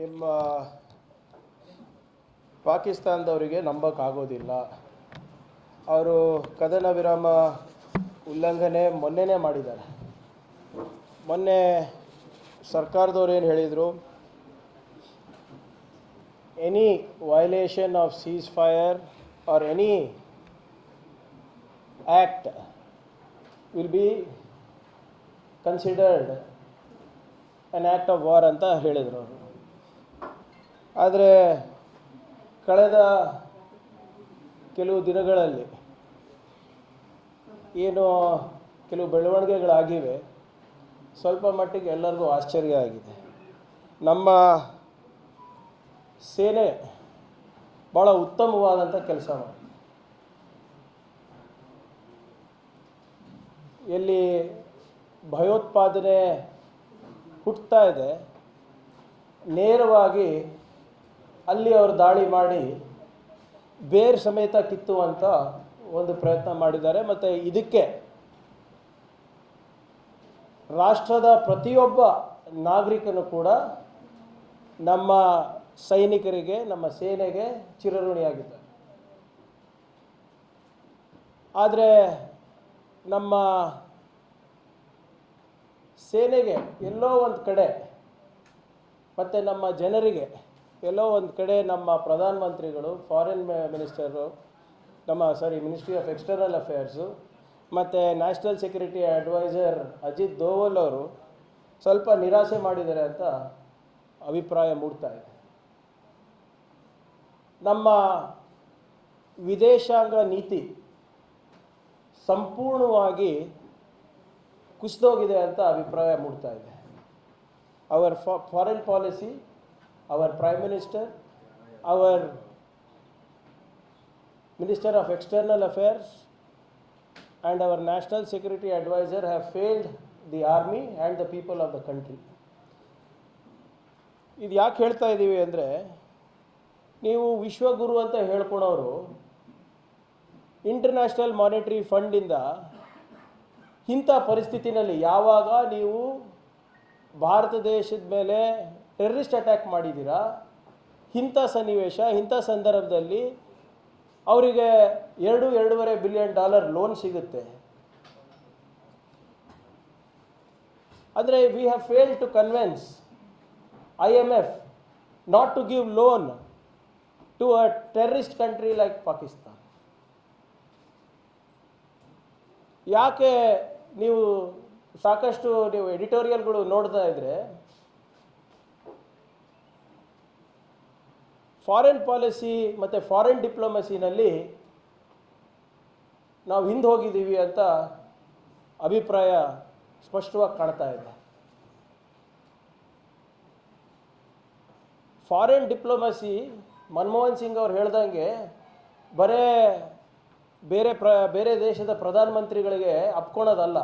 ನಿಮ್ಮ ಪಾಕಿಸ್ತಾನದವರಿಗೆ ನಂಬೋಕ್ಕಾಗೋದಿಲ್ಲ. ಅವರು ಕದನ ವಿರಾಮ ಉಲ್ಲಂಘನೆ ಮೊನ್ನೆನೇ ಮಾಡಿದ್ದಾರೆ. ಮೊನ್ನೆ ಸರ್ಕಾರದವ್ರು ಏನು ಹೇಳಿದರು? Any violation of ceasefire or any act will be considered an act of war ಅಂತ ಹೇಳಿದರು ಅವರು. ಆದರೆ ಕಳೆದ ಕೆಲವು ದಿನಗಳಲ್ಲಿ ಏನು ಕೆಲವು ಬೆಳವಣಿಗೆಗಳಾಗಿವೆ, ಸ್ವಲ್ಪ ಮಟ್ಟಿಗೆ ಎಲ್ಲರಿಗೂ ಆಶ್ಚರ್ಯ ಆಗಿದೆ. ನಮ್ಮ ಸೇನೆ ಭಾಳ ಉತ್ತಮವಾದಂಥ ಕೆಲಸ ಮಾಡಿದೆ ಎಲ್ಲಿ ಭಯೋತ್ಪಾದನೆ ಹುಟ್ಟುತ್ತಾ ಇದೆ, ನೇರವಾಗಿ ಅಲ್ಲಿ ಅವರು ದಾಳಿ ಮಾಡಿ ಬೇರ್ ಸಮೇತ ಕಿತ್ತುವಂಥ ಒಂದು ಪ್ರಯತ್ನ ಮಾಡಿದ್ದಾರೆ. ಮತ್ತು ಇದಕ್ಕೆ ರಾಷ್ಟ್ರದ ಪ್ರತಿಯೊಬ್ಬ ನಾಗರಿಕನು ಕೂಡ ನಮ್ಮ ಸೈನಿಕರಿಗೆ, ನಮ್ಮ ಸೇನೆಗೆ ಚಿರಋಣಿಯಾಗಿದ್ದಾರೆ. ಆದರೆ ನಮ್ಮ ಸೇನೆಗೆ ಎಲ್ಲೋ ಒಂದು ಕಡೆ ಮತ್ತು ನಮ್ಮ ಜನರಿಗೆ ಎಲ್ಲೋ ಒಂದು ಕಡೆ ನಮ್ಮ ಪ್ರಧಾನಮಂತ್ರಿಗಳು ಫಾರಿನ್ ಮಿನಿಸ್ಟರು ನಮ್ಮ sorry ministry of external affairs ಮತ್ತು national security adviser Ajit Doval ಅವರು ಸ್ವಲ್ಪ ನಿರಾಸೆ ಮಾಡಿದ್ದಾರೆ ಅಂತ ಅಭಿಪ್ರಾಯ ಮೂಡ್ತಾ ಇದೆ. ನಮ್ಮ ವಿದೇಶಾಂಗ ನೀತಿ ಸಂಪೂರ್ಣವಾಗಿ ಕುಸಿದೋಗಿದೆ ಅಂತ ಅಭಿಪ್ರಾಯ ಮೂಡ್ತಾ ಇದೆ. Our foreign policy our Prime Minister, our Minister of External Affairs and our National Security adviser have failed the army and the people of the country. ಇದು ಯಾಕೆ ಹೇಳ್ತಾ ಇದ್ದೀವಿ ಅಂದರೆ ನೀವು ವಿಶ್ವಗುರು ಅಂತ ಹೇಳ್ಕೊಳೋರು ಇಂಟರ್ನ್ಯಾಷನಲ್ ಮಾನಿಟರಿ ಫಂಡಿಂದ ಇಂಥ ಪರಿಸ್ಥಿತಿನಲ್ಲಿ ಯಾವಾಗ ನೀವು ಭಾರತ ದೇಶದ ಮೇಲೆ ಟೆರ್ರಿಸ್ಟ್ ಅಟ್ಯಾಕ್ ಮಾಡಿದ್ದೀರಾ? ಇಂಥ ಸನ್ನಿವೇಶ, ಇಂಥ ಸಂದರ್ಭದಲ್ಲಿ ಅವರಿಗೆ ಎರಡು, ಎರಡೂವರೆ ಬಿಲಿಯನ್ ಡಾಲರ್ ಲೋನ್ ಸಿಗುತ್ತೆ. ಅಂದರೆ we have fail to convince I M F not to give loan to a terrorist country like Pakistan ಯಾಕೆ ನೀವು ಸಾಕಷ್ಟು ನೀವು ಎಡಿಟೋರಿಯಲ್ಗಳು ನೋಡ್ತಾ ಇದ್ರೆ ಫಾರಿನ್ ಪಾಲಿಸಿ ಮತ್ತು ಫಾರಿನ್ ಡಿಪ್ಲೊಮಸಿನಲ್ಲಿ ನಾವು ಹಿಂದೆ ಹೋಗಿದ್ದೀವಿ ಅಂತ ಅಭಿಪ್ರಾಯ ಸ್ಪಷ್ಟವಾಗಿ ಕಾಣ್ತಾ ಇದೆ. ಫಾರಿನ್ ಡಿಪ್ಲೊಮಸಿ ಮನಮೋಹನ್ ಸಿಂಗ್ ಅವ್ರು ಹೇಳ್ದಂಗೆ ಬರೇ ಬೇರೆ ಪ್ರ, ಬೇರೆ ದೇಶದ ಪ್ರಧಾನಮಂತ್ರಿಗಳಿಗೆ ಅಪ್ಕೊಳೋದಲ್ಲ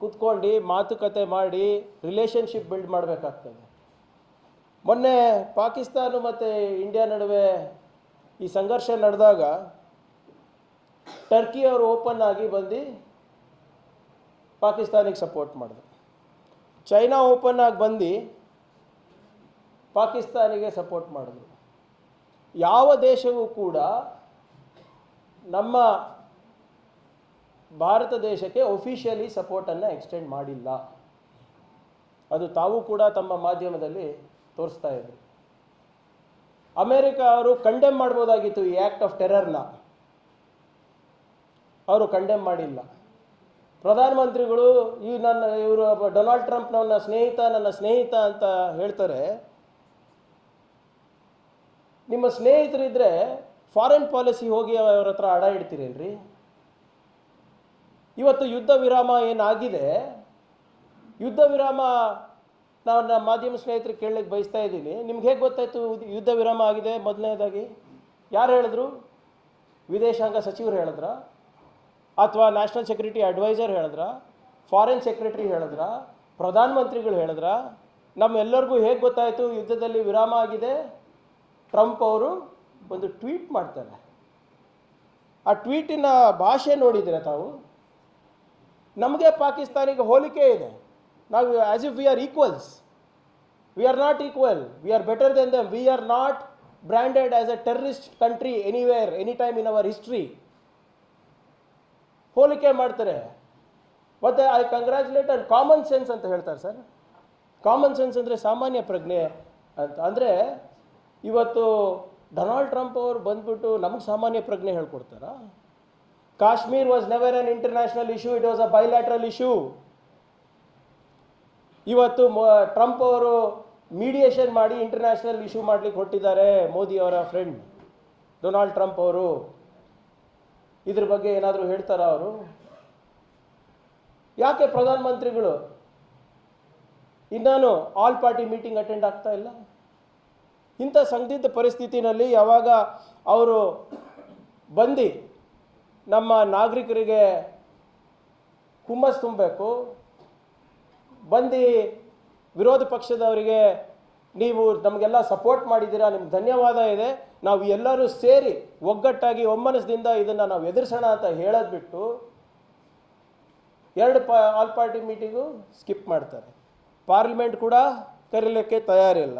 ಕೂತ್ಕೊಂಡು ಮಾತುಕತೆ ಮಾಡಿ ರಿಲೇಷನ್ಶಿಪ್ ಬಿಲ್ಡ್ ಮಾಡಬೇಕಾಗ್ತದೆ. ಮೊನ್ನೆ ಪಾಕಿಸ್ತಾನ ಮತ್ತು ಇಂಡಿಯಾ ನಡುವೆ ಈ ಸಂಘರ್ಷ ನಡೆದಾಗ ಟರ್ಕಿ ಅವರು ಓಪನ್ ಆಗಿ ಬಂದು ಪಾಕಿಸ್ತಾನಿಗೆ ಸಪೋರ್ಟ್ ಮಾಡಿದ್ರು. ಚೈನಾ ಓಪನ್ ಆಗಿ ಬಂದು ಪಾಕಿಸ್ತಾನಿಗೆ ಸಪೋರ್ಟ್ ಮಾಡಿದ್ರು. ಯಾವ ದೇಶವೂ ಕೂಡ ನಮ್ಮ ಭಾರತ ದೇಶಕ್ಕೆ ಒಫಿಷಿಯಲಿ ಸಪೋರ್ಟನ್ನು ಎಕ್ಸ್ಟೆಂಡ್ ಮಾಡಿಲ್ಲ. ಅದು ತಾವು ಕೂಡ ತಮ್ಮ ಮಾಧ್ಯಮದಲ್ಲಿ ತೋರಿಸ್ತಾ ಇದ್ರು. ಅಮೇರಿಕ ಅವರು ಕಂಡೆಮ್ ಮಾಡ್ಬೋದಾಗಿತ್ತು ಈ ಆ್ಯಕ್ಟ್ ಆಫ್ ಟೆರರ್ನ ಅವರು ಕಂಡೆಮ್ ಮಾಡಿಲ್ಲ. ಪ್ರಧಾನಮಂತ್ರಿಗಳು ಈ ನನ್ನ ಇವರು ಡೊನಾಲ್ಡ್ ಟ್ರಂಪ್ ನನ್ನ ಸ್ನೇಹಿತ ನನ್ನ ಸ್ನೇಹಿತ ಅಂತ ಹೇಳ್ತಾರೆ. ನಿಮ್ಮ ಸ್ನೇಹಿತರಿದ್ದರೆ ಫಾರಿನ್ ಪಾಲಿಸಿ ಹೋಗಿ ಅವ್ರ ಹತ್ರ ಅಡ ಇಡ್ತೀರೇನ್ರಿ? ಇವತ್ತು ಯುದ್ಧ ವಿರಾಮ ಏನಾಗಿದೆ? ಯುದ್ಧ ವಿರಾಮ ನಾವು ನಮ್ಮ ಮಾಧ್ಯಮ ಸ್ನೇಹಿತರು ಕೇಳಲಿಕ್ಕೆ ಬಯಸ್ತಾ ಇದ್ದೀನಿ ನಿಮ್ಗೆ ಹೇಗೆ ಗೊತ್ತಾಯಿತು ಯುದ್ಧ ವಿರಾಮ ಆಗಿದೆ? ಮೊದಲನೇದಾಗಿ ಯಾರು ಹೇಳಿದ್ರು? ವಿದೇಶಾಂಗ ಸಚಿವರು ಹೇಳಿದ್ರ? ಅಥವಾ ನ್ಯಾಷನಲ್ ಸೆಕ್ಯೂರಿಟಿ ಅಡ್ವೈಸರ್ ಹೇಳಿದ್ರ? ಫಾರಿನ್ ಸೆಕ್ರೆಟರಿ ಹೇಳಿದ್ರ? ಪ್ರಧಾನಮಂತ್ರಿಗಳು ಹೇಳಿದ್ರ? ನಮ್ಮೆಲ್ಲರಿಗೂ ಹೇಗೆ ಗೊತ್ತಾಯಿತು ಯುದ್ಧದಲ್ಲಿ ವಿರಾಮ ಆಗಿದೆ? ಟ್ರಂಪ್ ಅವರು ಒಂದು ಟ್ವೀಟ್ ಮಾಡ್ತಾರೆ. ಆ ಟ್ವೀಟಿನ ಭಾಷೆ ನೋಡಿದರೆ ತಾವು? ನಮಗೆ ಪಾಕಿಸ್ತಾನಿಗೆ ಹೋಲಿಕೆ ಇದೆ. ನಾವು as if we are equals we are not equal we are better than them we are not branded as a terrorist country anywhere any time in our history ಹೋಲಿಕೆ ಮಾಡ್ತಾರೆ. ಮತ್ತು I congratulate and common sense ಅಂತ ಹೇಳ್ತಾರೆ sir. Common sense ಅಂದರೆ ಸಾಮಾನ್ಯ ಪ್ರಜ್ಞೆ ಅಂತ. ಅಂದರೆ ಇವತ್ತು ಡೊನಾಲ್ಡ್ ಟ್ರಂಪ್ ಅವರು ಬಂದ್ಬಿಟ್ಟು ನಮಗೆ ಸಾಮಾನ್ಯ ಪ್ರಜ್ಞೆ ಹೇಳ್ಕೊಡ್ತಾರಾ? Kashmir was never an international issue it was a bilateral issue ಇವತ್ತು ಟ್ರಂಪ್ ಅವರು ಮೀಡಿಯೇಷನ್ ಮಾಡಿ ಇಂಟರ್ನ್ಯಾಷನಲ್ ಇಶ್ಯೂ ಮಾಡ್ಲಿಕ್ಕೆ ಕೊಟ್ಟಿದ್ದಾರೆ ಮೋದಿ ಅವರ ಫ್ರೆಂಡ್ ಡೊನಾಲ್ಡ್ ಟ್ರಂಪ್ ಅವರು. ಇದ್ರ ಬಗ್ಗೆ ಏನಾದರೂ ಹೇಳ್ತಾರಾ ಅವರು? ಯಾಕೆ ಪ್ರಧಾನಮಂತ್ರಿಗಳು ಇನ್ನಾನು ಆಲ್ ಪಾರ್ಟಿ ಮೀಟಿಂಗ್ ಅಟೆಂಡ್ ಆಗ್ತಾ ಇಲ್ಲ? ಇಂಥ ಸಂದಿಗ್ಧ ಪರಿಸ್ಥಿತಿನಲ್ಲಿ ಯಾವಾಗ ಅವರು ಬಂದು ನಮ್ಮ ನಾಗರಿಕರಿಗೆ ಹುಮ್ಮಸ್ ತುಂಬಬೇಕು? ಬಂದು ವಿರೋಧ ಪಕ್ಷದವರಿಗೆ ನೀವು ನಮಗೆಲ್ಲ ಸಪೋರ್ಟ್ ಮಾಡಿದ್ದೀರಾ, ನಿಮ್ಗೆ ಧನ್ಯವಾದ ಇದೆ. ನಾವು ಎಲ್ಲರೂ ಸೇರಿ ಒಗ್ಗಟ್ಟಾಗಿ ಒಮ್ಮನಸದಿಂದ ಇದನ್ನು ನಾವು ಎದುರಿಸೋಣ ಅಂತ ಹೇಳೋದು ಬಿಟ್ಟು ಎರಡು ಪ ಆಲ್ ಪಾರ್ಟಿ ಮೀಟಿಂಗು ಸ್ಕಿಪ್ ಮಾಡ್ತಾರೆ. ಪಾರ್ಲಿಮೆಂಟ್ ಕೂಡ ಕರೀಲಿಕ್ಕೆ ತಯಾರಿಲ್ಲ.